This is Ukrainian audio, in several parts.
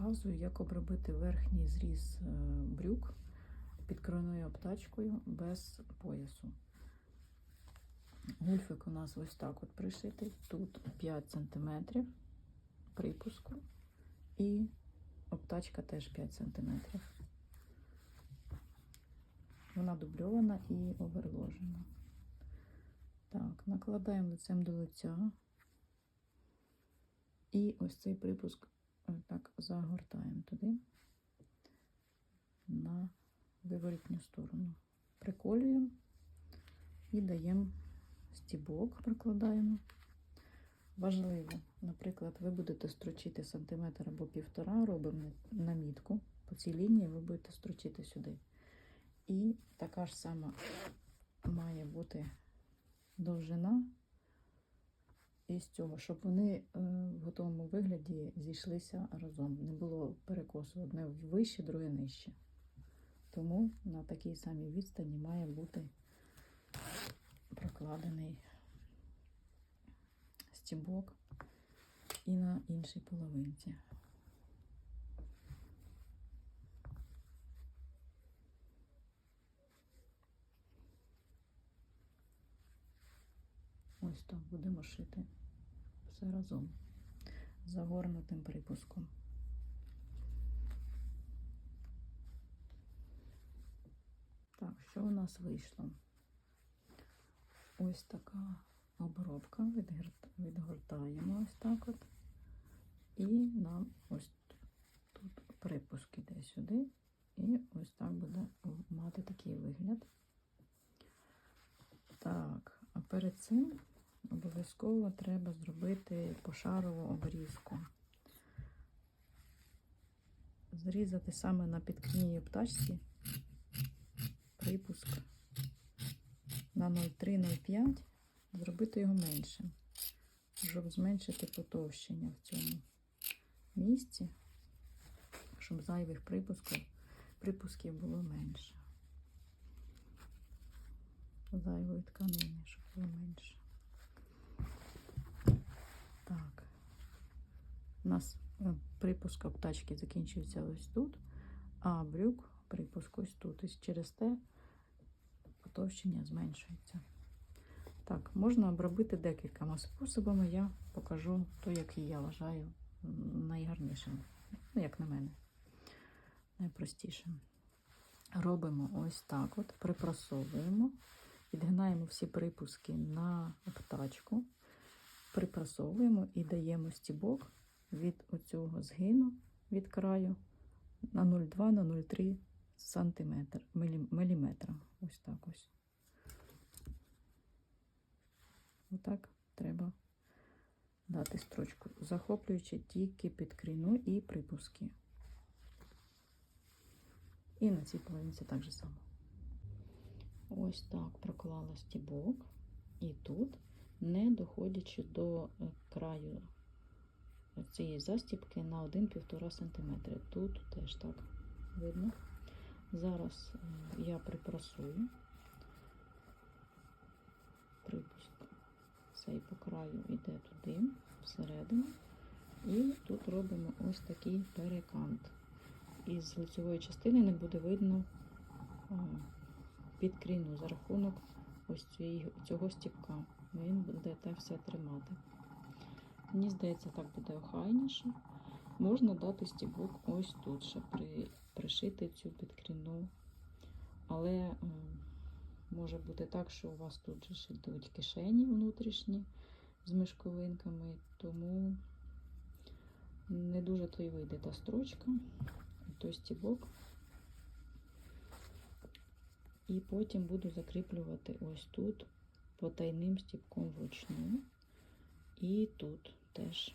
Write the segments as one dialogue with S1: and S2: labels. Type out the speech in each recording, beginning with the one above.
S1: показую, як обробити верхній зріз е, брюк підкройною обтачкою без поясу. Гульфик у нас ось так от пришитий. Тут 5 см припуску і обтачка теж 5 см. Вона дубльована і оверложена. Так, накладаємо лицем до лиця. І ось цей припуск так загортаємо туди на виворітню сторону. Приколюємо і даємо стібок, прикладаємо. Важливо, наприклад, ви будете строчити сантиметр або півтора, робимо намітку. По цій лінії ви будете строчити сюди. І така ж сама має бути довжина із цього, щоб вони е, в готовому вигляді зійшлися разом. Не було перекосу одне вище, друге нижче. Тому на такій самій відстані має бути прокладений стібок і на іншій половинці. Так будемо шити все разом загорнутим припуском. Так, що у нас вийшло? Ось така обробка. Відгортаємо ось так от. І нам ось тут припуск іде сюди. І ось так буде мати такий вигляд. Так, а перед цим обов'язково треба зробити пошарову обрізку. Зрізати саме на підкній птачці припуск на 0,3-0,5, зробити його меншим, щоб зменшити потовщення в цьому місці, щоб зайвих припусків, припусків було менше. Зайвої тканини, щоб було менше. Так. У нас е, припуск обтачки закінчується ось тут, а брюк припуск ось тут. І через те потовщення зменшується. Так, можна обробити декількома способами. Я покажу то, який я вважаю найгарнішим. Ну, як на мене, найпростішим. Робимо ось так: от, припрасовуємо, відгинаємо всі припуски на обтачку, припрасовуємо і даємо стібок від оцього згину від краю на 0,2 на 0,3 сантиметр, мілі- міліметра. Ось так ось. Отак треба дати строчку, захоплюючи тільки під кріну і припуски. І на цій половинці так же само. Ось так проклала стібок. І тут, не доходячи до е, краю цієї застібки на 1-1,5 см. Тут теж так видно. Зараз е, я припрасую припуск цей по краю йде туди, всередину. І тут робимо ось такий перекант. Із лицевої частини не буде видно а, під кріну за рахунок ось цього стіпка. Він буде те все тримати. Мені здається, так буде охайніше. Можна дати стібок ось тут, щоб при, пришити цю підкріну. Але е, може бути так, що у вас тут же ж йдуть кишені внутрішні з мишковинками, тому не дуже то й вийде та строчка, той стібок. І потім буду закріплювати ось тут потайним стібком вручну. І тут теж.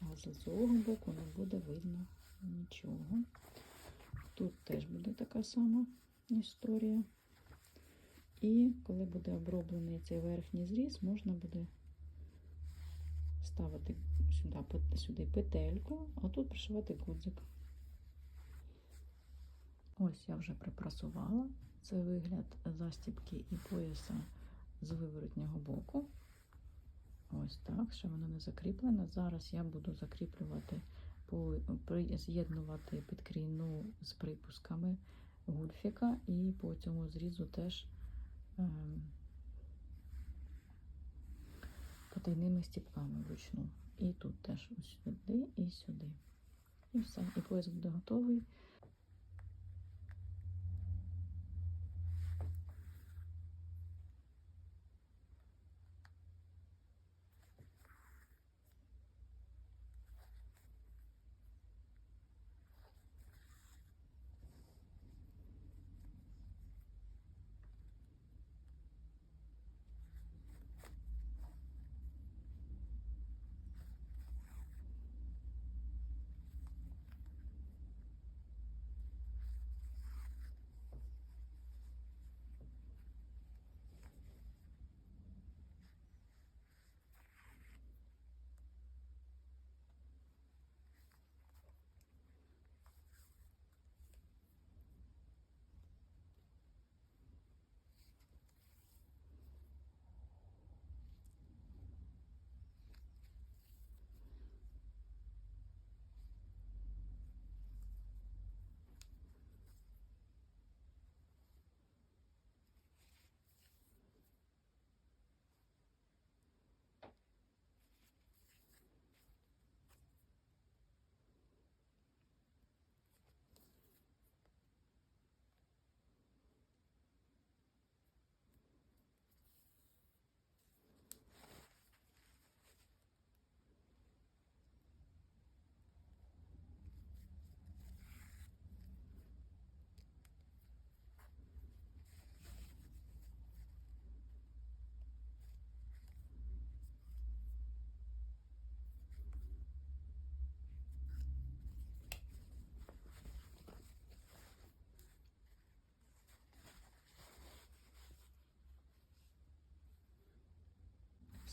S1: А з цього боку не буде видно нічого. Тут теж буде така сама історія. І коли буде оброблений цей верхній зріз, можна буде ставити сюди, сюди петельку, а тут пришивати гудзик. Ось я вже припрасувала. Це вигляд застібки і пояса з виворотнього боку. Ось так, ще воно не закріплене. Зараз я буду закріплювати, з'єднувати підкрійну з припусками гульфіка і по цьому зрізу теж ем, потайними стіпками вручну. І тут теж ось сюди і сюди. І все. І пояс буде готовий.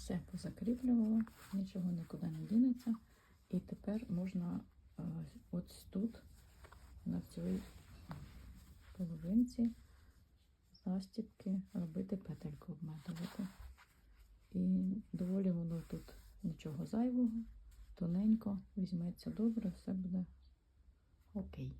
S1: Все позакріплювала, нічого нікуди не дінеться. І тепер можна е, ось тут, на цій половинці застібки робити петельку обметувати. І доволі воно тут нічого зайвого, тоненько, візьметься добре, все буде окей.